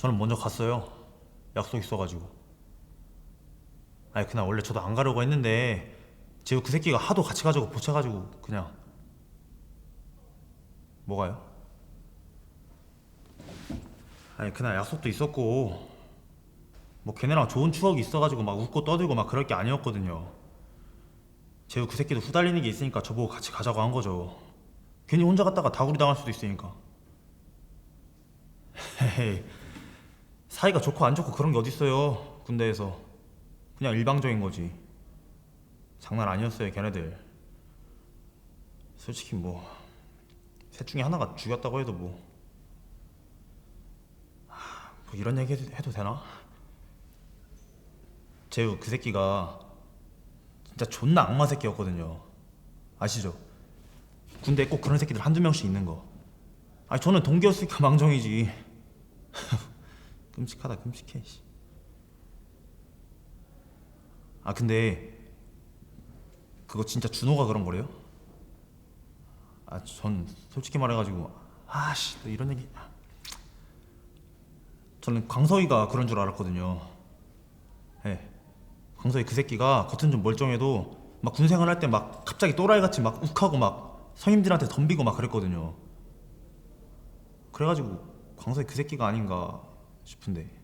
저는 먼저 갔어요. 약속 있어가지고. 아니 그냥 원래 저도 안 가려고 했는데 제우 그 새끼가 하도 같이 가지고 보채가지고 그냥 뭐가요? 아니 그날 약속도 있었고 뭐 걔네랑 좋은 추억이 있어가지고 막 웃고 떠들고 막 그럴 게 아니었거든요. 제우 그 새끼도 후달리는 게 있으니까 저보고 같이 가자고 한 거죠. 괜히 혼자 갔다가 다구리 당할 수도 있으니까. 헤헤 사이가 좋고 안 좋고 그런 게 어딨어요 군대에서. 그냥 일방적인 거지. 장난 아니었어요 걔네들. 솔직히 뭐 셋 중에 하나가 죽였다고 해도 뭐, 하, 뭐 이런 얘기 해도, 해도 되나? 재우 그 새끼가 진짜 존나 악마 새끼였거든요. 아시죠? 군대에 꼭 그런 새끼들 한두 명씩 있는 거. 아니 저는 동기였으니까 망정이지 끔찍하다 끔찍해 씨. 아 근데 그거 진짜 준호가 그런 거래요? 아 전 솔직히 말해가지고 아씨 또 이런 얘기 저는 광석이가 그런 줄 알았거든요 예 광석이 그 새끼가 겉은 좀 멀쩡해도 막 군생활 할 때 막 갑자기 또라이같이 막 욱하고 막 성임들한테 덤비고 막 그랬거든요 그래가지고 광석이 그 새끼가 아닌가 싶은데